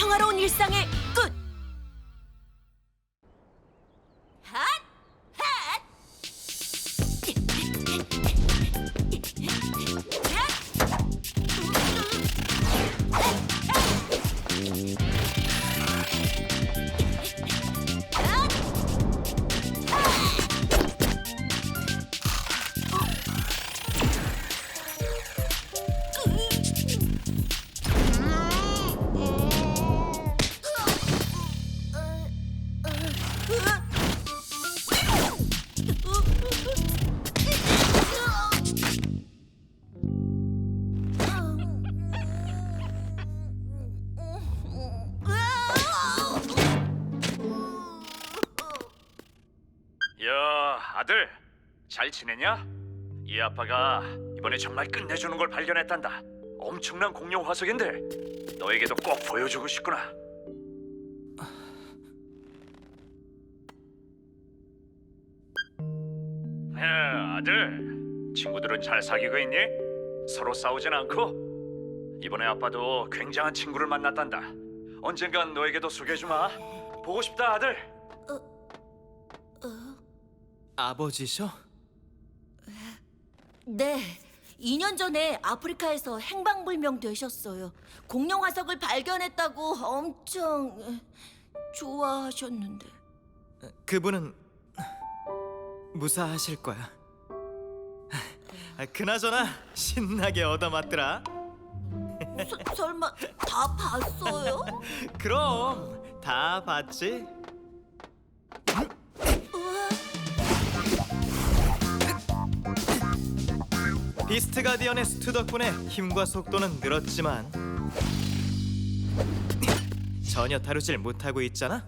평화로운 일상의 잘 지내냐? 이 아빠가 이번에 정말 끝내주는 걸 발견했단다 엄청난 공룡 화석인데 너에게도 꼭 보여주고 싶구나 야 아들 친구들은 잘 사귀고 있니? 서로 싸우진 않고? 이번에 아빠도 굉장한 친구를 만났단다 언젠간 너에게도 소개해주마 보고 싶다 아들 아버지셔? 네. 2년 전에 아프리카에서 행방불명 되셨어요. 공룡 화석을 발견했다고 엄청 에, 좋아하셨는데. 그분은 무사하실 거야. 아, 그나저나 신나게 얻어맞더라. 서, 설마 다 봤어요? 그럼 다 봤지? 비스트 가디언의 스투 덕분에 힘과 속도는 늘었지만 전혀 다루질 못하고 있잖아.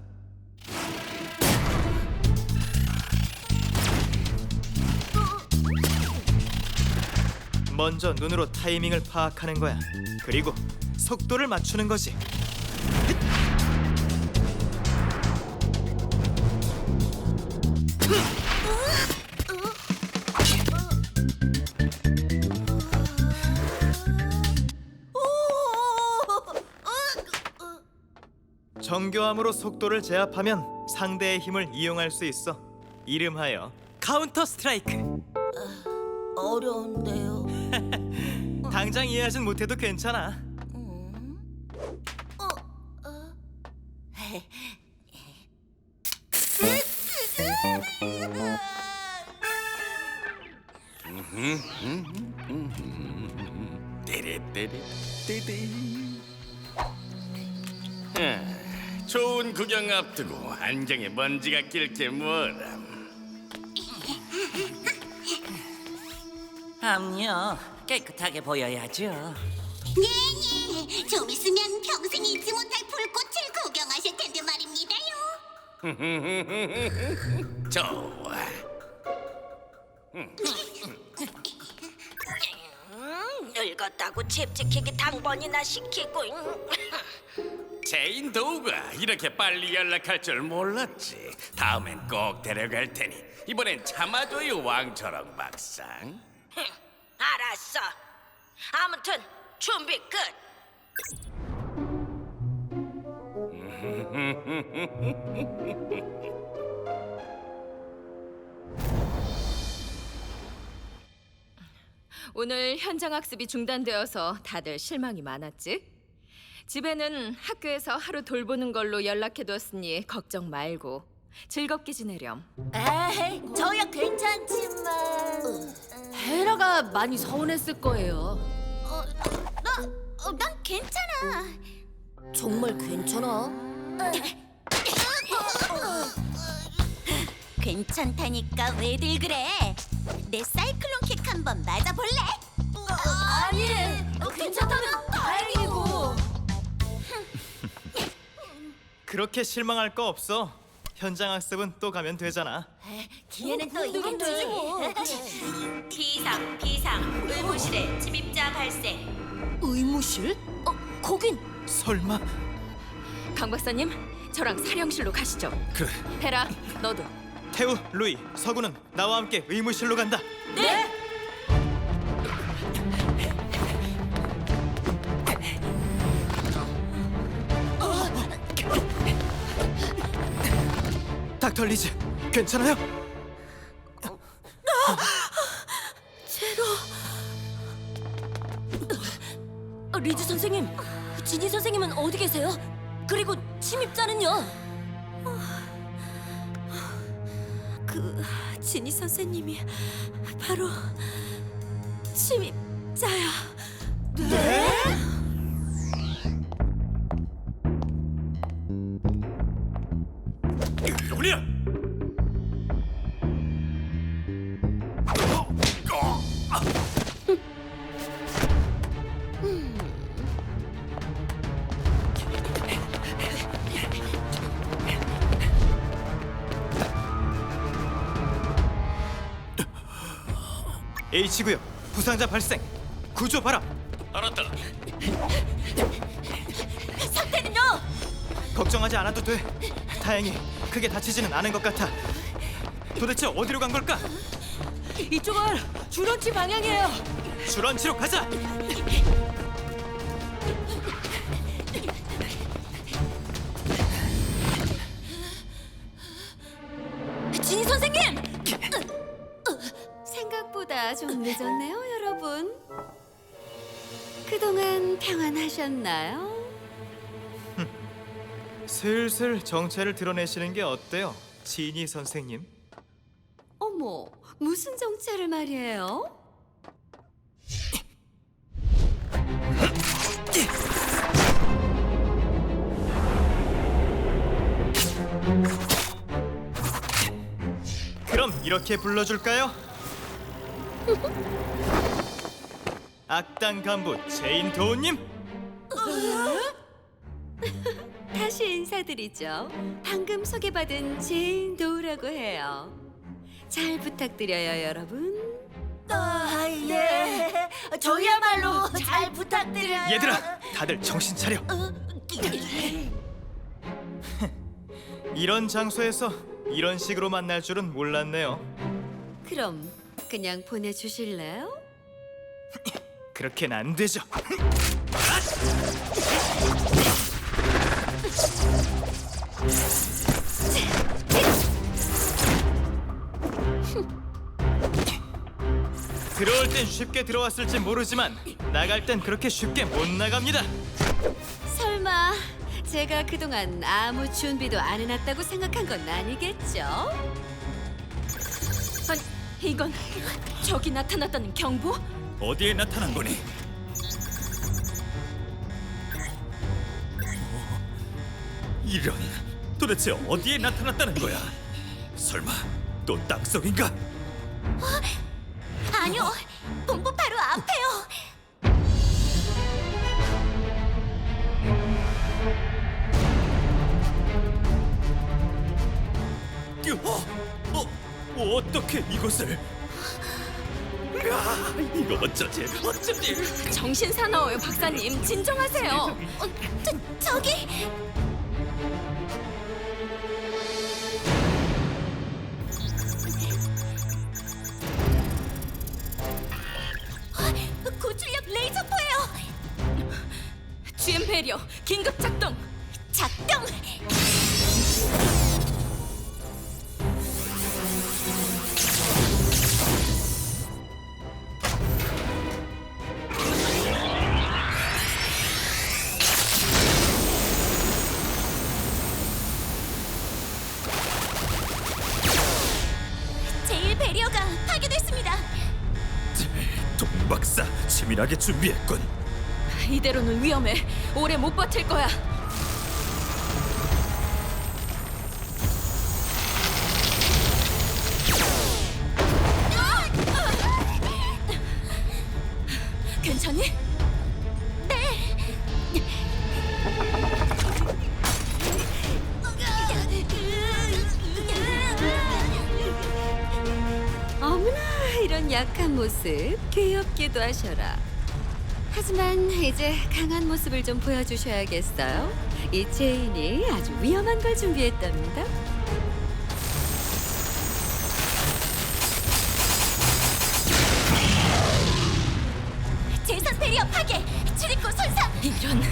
먼저 눈으로 타이밍을 파악하는 거야. 그리고 속도를 맞추는 거지. 정교함으로 속도를 제압하면 상대의 힘을 이용할 수 있어. 이름하여 카운터 스트라이크. 어려운데요. 당장 이해하진 못해도 괜찮아. 음? 어, 어. 띠리띠리띠리. 아, 좋은 구경 앞두고 안경에 먼지가 낄게 뭐람. 암요 깨끗하게 보여야죠. 네네 좀 있으면 평생 잊지 못할 불꽃을 구경하실 텐데 말입니다요 좋아. 음, 늙었다고 칩치키기 당번이나 시키고. 음. 제인 도우가 이렇게 빨리 연락할 줄 몰랐지. 다음엔 꼭 데려갈 테니 이번엔 참아줘요 왕초롱 박상. 알았어. 아무튼 준비 끝. 오늘 현장 학습이 중단되어서 다들 실망이 많았지? 집에는 학교에서 하루 돌보는 걸로 연락해뒀으니 걱정 말고 즐겁게 지내렴. 에이, 저야 괜찮지만. 헤라가 많이 서운했을 거예요. 나, 어, 난 괜찮아 정말 괜찮아? 괜찮다니까 왜들 그래 내 사이클론 킥 한번 맞아볼래? 아니, 괜찮다면 다행이고. 그렇게 실망할 거 없어. 현장 학습은 또 가면 되잖아. 기회는 또 이긴 되지 뭐. 비상 비상 의무실에 침입자 발생 의무실? 어, 거긴 설마 강 박사님, 저랑 사령실로 가시죠. 그래. 헤라, 너도. 태우, 루이, 서구는 나와 함께 의무실로 간다. 네. 닥터 리즈, 괜찮아요? 제로. 어, 리즈 선생님, 진희 선생님은 어디 계세요? 그리고 침입자는요? 그 지니 선생님이 바로 침입자야. 네? H구역 부상자 발생. 구조 바람. 알았다. 상태는요? 걱정하지 않아도 돼. 다행히 크게 다치지는 않은 것 같아. 도대체 어디로 간 걸까? 이쪽은 주런치 방향이에요. 주런치로 가자. 좀 늦었네요, 여러분. 그동안 평안하셨나요? 슬슬 정체를 드러내시는 게 어때요, 지니 선생님? 어머, 무슨 정체를 말이에요? 그럼 이렇게 불러줄까요? 악당 간부 제인 도우님. 다시 인사드리죠. 방금 소개받은 제인 도우라고 해요. 잘 부탁드려요, 여러분. 아, 예. 저희야말로 잘 부탁드려요. 얘들아, 다들 정신 차려. 이런 장소에서 이런 식으로 만날 줄은 몰랐네요. 그럼 그냥 보내주실래요? 그렇게는 안 되죠. 들어올 땐 쉽게 들어왔을지 모르지만 나갈 땐 그렇게 쉽게 못 나갑니다. 설마 제가 그동안 아무 준비도 안 해놨다고 생각한 건 아니겠죠? 이건 저기 나타났다는 경보? 어디에 나타난 거니? 이런 도대체 어디에 나타났다는 거야? 설마 또 땅속인가? 아니요, 본부 바로 어, 어떻게 이곳을? 아, 이거 어쩌지? 어쩌지? 정신 사나워요, 박사님. 진정하세요. 어, 저, 저기 어, 고출력 레이저 포예요. GM 배리어 긴급 작동. 작동. 파괴됐습니다. 동 박사 치밀하게 준비했군. 이대로는 위험해. 오래 못 버틸 거야. 모습 귀엽기도 하셔라. 하지만 이제 강한 모습을 좀 보여주셔야겠어요. 이 제인이 아주 위험한 걸 준비했답니다. 제선 배리어 파괴. 출입구 손상. 이런!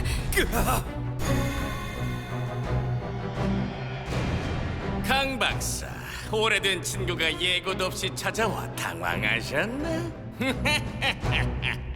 강 박사, 오래된 친구가 예고도 없이 찾아와 당황하셨나?